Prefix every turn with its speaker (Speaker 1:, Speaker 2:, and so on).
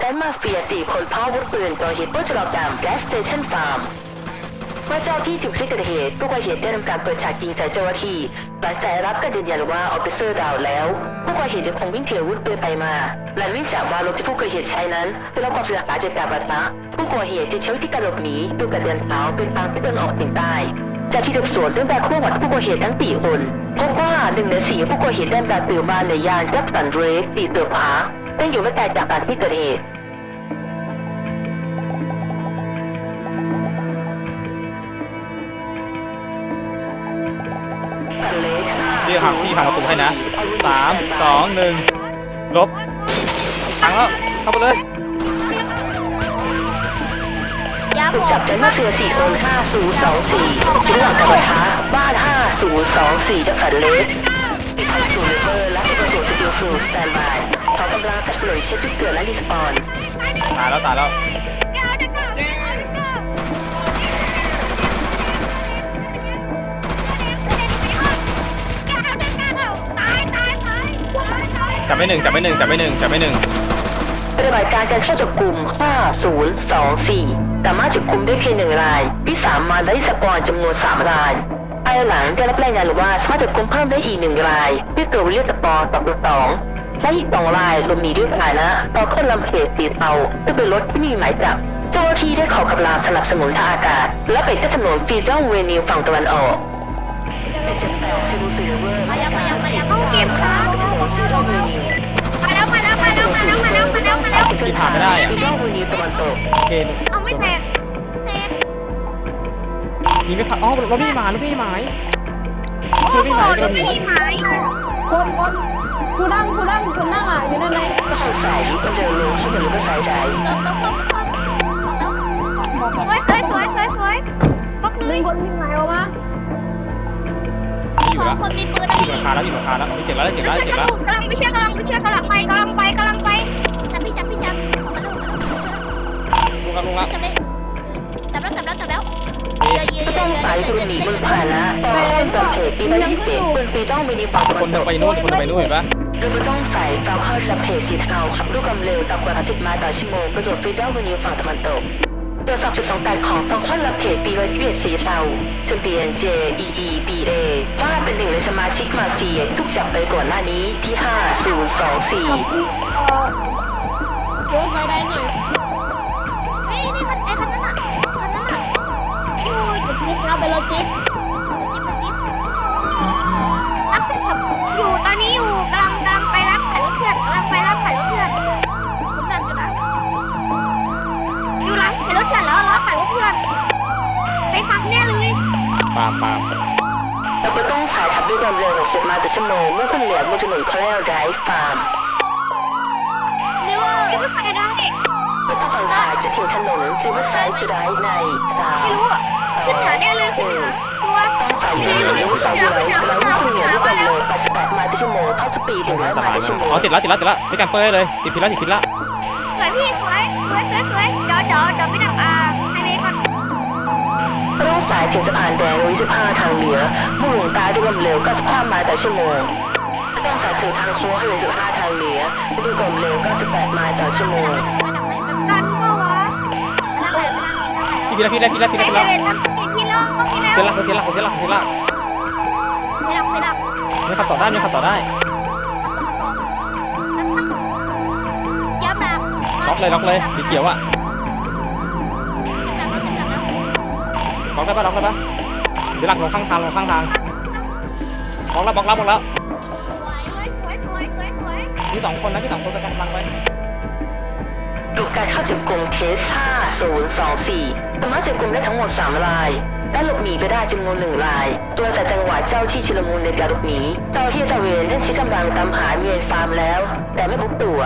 Speaker 1: แก๊งมาเฟียตีคนพาอาวุธปืนก่อเหตุปล้นฉลองดามแก๊สเตชันฟาร์มเมื่อเจ้าที่ถึงที่เกิดเหตุผู้ก่อเหตุได้ทำการเปิดฉากยิงใส่เจ้าหน้าที่ หลังจากรับการยืนยันว่าออฟฟิเซอร์ดาวแล้ว ผู้ก่อเหตุยังคงวิ่งเถื่อวุธปืนไปมาหลังวิ่งจากวาลบที่ผู้ก่อเหตุใช้นั้นได้รับความเสียหายจากการปะทะผู้ก่อเหตุจึงใช้วิธีการหลบหนีโดยการเดินเท้าเป็นทางที่ตะวันออกเฉียงใต้จากที่สืบสวนเรื่องการควบคุมผู้ก่อเหตุทั้งสี่คนพบว่าหนึ่งในสี่ผู้ก่อเหตุได้การตื่นมาในยานจับสันเรสตีเสือผา ซึ่งอยู่ไม่ไกลจากการที่เกิดเหตุ
Speaker 2: พี่หักพี่หักประตูให้นะสามสองหนึ่งลบถังแล้วเข้าไปเลย
Speaker 3: ยา
Speaker 1: ถูกจับใจเมื่อเสือ4คน5024ที่หลังการปะทะบ้าน5024จากสันเล็ก ติดตั้งศูนย์เลเวอร์และอุปกรณ์สกิลสูสแตนบายพร้อมกำลังสัตว์เปลือยเช็ดจุดเกิดและรีสปอน
Speaker 2: ตายแล้วตายแล้ว
Speaker 3: ตายตายตาย
Speaker 2: จับไปหนึ่งจับไปหนึ่งจับไปหนึ่งจับไปหนึ่ง
Speaker 1: ปฏิบัติการการเข้าจับกลุ่ม 5024 สามารถจับกลุ่มได้เพียงหนึ่งราย วิสามันและรีสปอนจำนวน3ราย ภายหลังได้รับรายงานว่าสามารถจับกลุ่มเพิ่มได้อีกหนึ่งรายที่เกิดวิเลียมสปอร์ต่อตัวสองและอีกสองรายหลบหนีด้วยฐานะต่อขึ้นลำเพจสีเทาซึ่งเป็นรถที่มีหมายจับเจ้าหน้าที่ได้ขอกำลังสนับสนุนทางอากาศ และไปที่ถนนฟีดอมเวนิวฝั่งตะวันออก
Speaker 3: มายังมายังมายังต้องเก็บค่ะมาแล้วมาแล้วมาแล้วมาแล้วมาแล้วมาแล้วมาแล้ว
Speaker 2: ที่ผ่านไม่ได้อะ
Speaker 1: ฟีดอมเวนิวตะวันตก
Speaker 2: โอเอา
Speaker 3: ไม่แตกแตก
Speaker 2: มีไหมครับอ๋อรถพี่หมารถพี่หมายช่วยพี่หมายกระหนี
Speaker 3: หาย
Speaker 4: คนคนผู้นั่งผู้นั่งคนนั่งอะอยู่นั่นไหน
Speaker 1: ก็สงสัยก็เดินลงที่บริเวณสายใจ
Speaker 3: สวยสวยสวยสวยสวยบล็อก
Speaker 4: ห
Speaker 3: เล
Speaker 4: นึ่
Speaker 3: ย
Speaker 4: งคนมีหมายออกมา
Speaker 2: อยู่แล้ว
Speaker 3: คนมีปืน
Speaker 2: อยู่ราคาแล้วอยู่ราคาแล้วมีเจ็ดแล้วเจ็ดแล้วเจ็ดแล้ว
Speaker 3: กำลังไปเชื่อกำลังไปเชื่อกำลังไป
Speaker 1: ต้องสายสุรหนีมือผ่านะตอนต้นเกิดปีละยี่สิบเป็นปีต้องมีดีฝั่ง
Speaker 2: ค
Speaker 1: นน
Speaker 2: ห
Speaker 1: ต
Speaker 2: นึ่ง
Speaker 1: ก
Speaker 2: ไปนู่นคนไปนู่นเห็นปะ
Speaker 1: โดยไม่ต้องใส่ฟาวเข้าระเพจสีเทาขับด้วยความเร็วต่ำกว่า30ไมล์ต่อชั่วโมงประจวบฟีดอลเวนิวฝั่งตะวันตกตรวจสอบจุดสังกัดของฟาวเข้าระเพจปีละยี่สิบสีเทาทะเบียน JEEBA ว่าเป็นหนึ่งในสมาชิกมาเฟียถูกจับไปก่อนหน้านี้ที่ 5024
Speaker 4: เอ่อเดี๋ยวใส่ได้หน่อย
Speaker 3: เฮ้ยนี่คันไอ้คันนั้นอะคันนั้นอะโอ้ย
Speaker 4: เราเป็นรถจิ๊บ
Speaker 3: จิ๊บจิ๊บอัพเดทอยู่ตอนนี้อยู่กำลังกำลังไปรับขายรถเพื่อนกำลังไปรับขายรถเพื่อนผมดันอยู่นะอยู่ร้านขายรถเพื่อนแล้วล้อขายรถเพื่อนไปพักแน่เลย
Speaker 2: ปาล์มปาล์ม
Speaker 1: เราก็ต้องสายขับด้วยความเร็ว60ไมล์ต่อชั่วโมงเมื่อขึ้นเหนือบนถนนคอเรลไดฟ์ฟาร์ม
Speaker 3: เร็วจะไม่ไปได้
Speaker 1: ไม่ต้องฝั่งซ้ายจะถึงถนนริเวอร์ไซด์จูไดในสาม
Speaker 3: ไม่รู้อะ ขึ้นเหนือแน่เลยขึ้นเหนือตัว
Speaker 1: ต้องสายอยู่ในริเวอร์ไซด์จูไดแล้ววิ่งขึ้นเหนือด้วยความเร็ว88ไมล์ต่อชั่วโมงเท่าสปีด
Speaker 2: ตรง
Speaker 1: 100
Speaker 2: นั้น
Speaker 1: ไม
Speaker 2: ตลา
Speaker 1: ล์
Speaker 2: ด
Speaker 1: ต่อชั่วโมง
Speaker 2: อ๋อติดแล้วติดแล้วติดแล้วใช้การเปิดเลยติดผิดแล้วติดผิดแล้ว
Speaker 3: สวยพี่สวยสวยสวยสวยเดี๋ยวเดี๋ยวเดี๋ยวไม่ดังอ่าให้เมย์ก่อน
Speaker 1: ต้องสายถึงสะพานแดงวิ15ทางเหนือมุ่งลงใต้ด้วยความเร็ว95ไมล์ต่อชั่วโมงต้องสายถึงทางโค้งให้เป็น15ทางเหนือด้วยความเร็ว98ไมล์ต่อชั่วโมง
Speaker 3: ดันเปล่าวะนั่นแหละไม่ดัง
Speaker 2: พี่ล้วพี่ล้วพี่ล้วพี่ล้วพี่ล้ว
Speaker 3: ไม่ดังพี่ล้วพี่ล้ว
Speaker 2: เสียหลักเสียหลักเสียหลักเสียหลัก
Speaker 3: ไม่ดังไม่ดัง
Speaker 2: ไม่ขับต่อได้ไม่ขับต่อได้
Speaker 3: ย้ำดัง
Speaker 2: ล็อกเลยล็อกเลยสีเขียวอะล็อกได้ปะล็อกได้ปะเสียหลักลงข้างทางลงข้างทางล็อกแล้วล็อกแล้วล็อกแล้ว
Speaker 3: สวยสวยสวยสวย
Speaker 2: มีสองคนนะมีสองคนกระจายกำลังไป
Speaker 1: ดูการเข้าจับกลุ่มเคส 5024 สามารถจับกลุ่มได้ทั้งหมด 3 ราย และหลบหนีไปได้จำนวนหนึ่งราย ตัวแต่จังหวะเจ้าที่ชุลมุนในการหลบหนี เจ้าที่ตะเวนได้ใช้กำลังตามหาเมียนฟาร์มแล้ว แต่ไม่พบตัว